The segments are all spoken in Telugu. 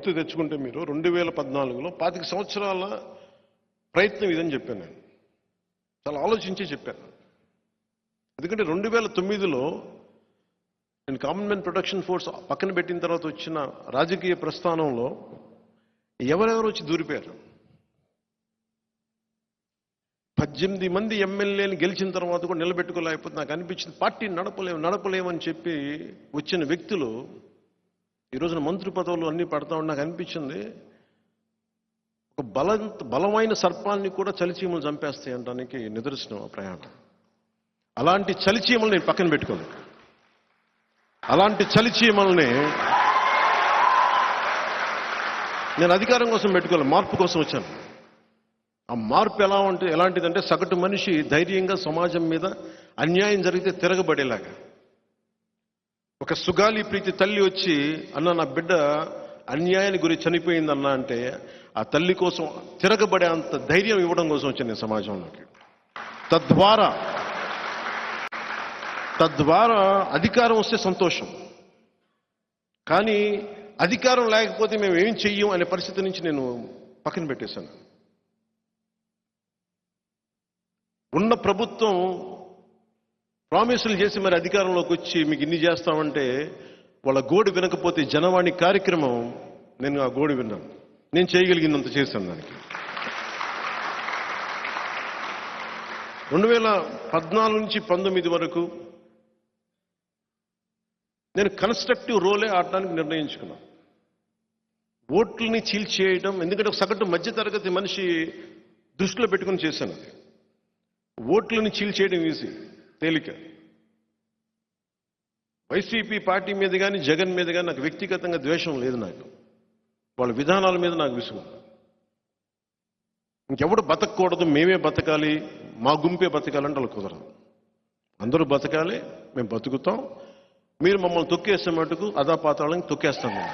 గుర్తు తెచ్చుకుంటే మీరు రెండు వేల పద్నాలుగులో పాతిక సంవత్సరాల ప్రయత్నం ఇదని చెప్పాను నేను. చాలా ఆలోచించి చెప్పాను. ఎందుకంటే రెండు వేల తొమ్మిదిలో నేను కామన్వెల్త్ ప్రొటెక్షన్ ఫోర్స్ పక్కన పెట్టిన తర్వాత వచ్చిన రాజకీయ ప్రస్థానంలో ఎవరెవరు వచ్చి దూరిపోయారు. పద్దెనిమిది మంది ఎమ్మెల్యేని గెలిచిన తర్వాత కూడా నిలబెట్టుకోలేకపోతే నాకు అనిపించింది పార్టీ నడపలేము నడపలేమని చెప్పి వచ్చిన వ్యక్తులు ఈ రోజున మంత్రి పదవులు అన్ని పడతా ఉండి నాకు అనిపించింది ఒక బల బలమైన సర్పాన్ని కూడా చలిచీమలు చంపేస్తాయి అనడానికి నిదర్శనం ఆ ప్రయాణం. అలాంటి చలిచీమలు నేను పక్కన పెట్టుకోను అలాంటి చలిచీమల్ని నేను అధికారం కోసం పెట్టుకోవాలి మార్పు కోసం వచ్చాను. ఆ మార్పు ఎలా ఉంటే ఎలాంటిదంటే సగటు మనిషి ధైర్యంగా సమాజం మీద అన్యాయం జరిగితే తిరగబడేలాగా. ఒక సుగాలి ప్రీతి తల్లి వచ్చి అన్న నా బిడ్డ అన్యాయానికి గురి చనిపోయిందన్న అంటే ఆ తల్లి కోసం తిరగబడే అంత ధైర్యం ఇవ్వడం కోసం వచ్చాను నేను సమాజంలోకి. తద్వారా తద్వారా అధికారం వస్తే సంతోషం. కానీ అధికారం లేకపోతే మేము ఏం చెయ్యం అనే పరిస్థితి నుంచి నేను పక్కన పెట్టేశాను. ఉన్న ప్రభుత్వం ప్రామిసులు చేసి మరి అధికారంలోకి వచ్చి మీకు ఇన్ని చేస్తామంటే వాళ్ళ గోడు వినకపోతే జనవాణి కార్యక్రమం నేను ఆ గోడు విన్నాను. నేను చేయగలిగినంత చేశాను దానికి. రెండు వేల పద్నాలుగు నుంచి పంతొమ్మిది వరకు నేను కన్స్ట్రక్టివ్ రోలే ఆడటానికి నిర్ణయించుకున్నాను. ఓట్లని చీల్చేయడం ఎందుకంటే ఒక సగటు మధ్యతరగతి మనిషి దృష్టిలో పెట్టుకుని చేశాను అది. చీల్చేయడం ఈజీ. తేలిక. వైసీపీ పార్టీ మీద కానీ జగన్ మీద కానీ నాకు వ్యక్తిగతంగా ద్వేషం లేదు నాకు. వాళ్ళ విధానాల మీద నాకు విసుగు. ఇంకెవడు బతకూడదు మేమే బతకాలి మా గుంపే బతకాలంటే వాళ్ళు కుదరదు. అందరూ బతకాలి మేము బతుకుతాం. మీరు మమ్మల్ని తొక్కేసే మటుకు అదాపాతాళం తొక్కేస్తాం మేము.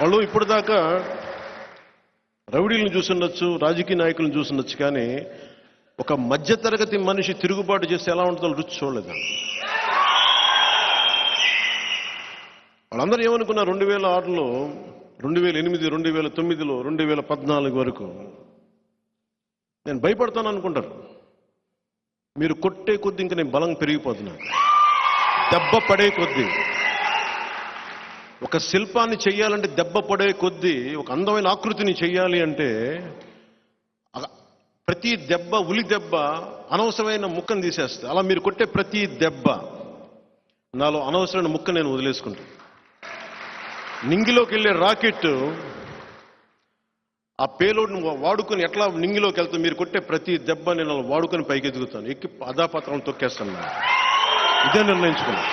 వాళ్ళు ఇప్పుడు దాకా రౌడీలను చూసుండొచ్చు రాజకీయ నాయకులను చూసుండొచ్చు కానీ ఒక మధ్యతరగతి మనిషి తిరుగుబాటు చేస్తే ఎలా ఉంటుందో రుచి చూడలేదు. వాళ్ళందరూ ఏమనుకున్నారు? రెండు వేల ఆరులో రెండు వేల ఎనిమిది రెండు వేల తొమ్మిదిలో రెండు వేల పద్నాలుగు వరకు. నేను భయపడతాను అనుకుంటారు. మీరు కొట్టే కొద్ది ఇంకా నేను బలం పెరిగిపోతున్నాను. దెబ్బ పడే కొద్దీ. ఒక శిల్పాన్ని చేయాలంటే దెబ్బ పడే కొద్దీ ఒక అందమైన ఆకృతిని చేయాలి అంటే ప్రతి దెబ్బ ఉలి దెబ్బ అనవసరమైన ముక్కను తీసేస్తుంది. అలా మీరు కొట్టే ప్రతి దెబ్బ నాలో అనవసరమైన ముక్క నేను వదిలేసుకుంటాను నింగిలోకి వెళ్ళే రాకెట్ ఆ పేలోడ్ని వాడుకొని ఎట్లా నింగిలోకి వెళ్తాం మీరు కొట్టే ప్రతి దెబ్బ నేను వాడుకొని పైకి ఎదుగుతాను ఎక్కి అదాపత్రం తొక్కేస్తాను ఇదే నిర్ణయించుకున్నాను.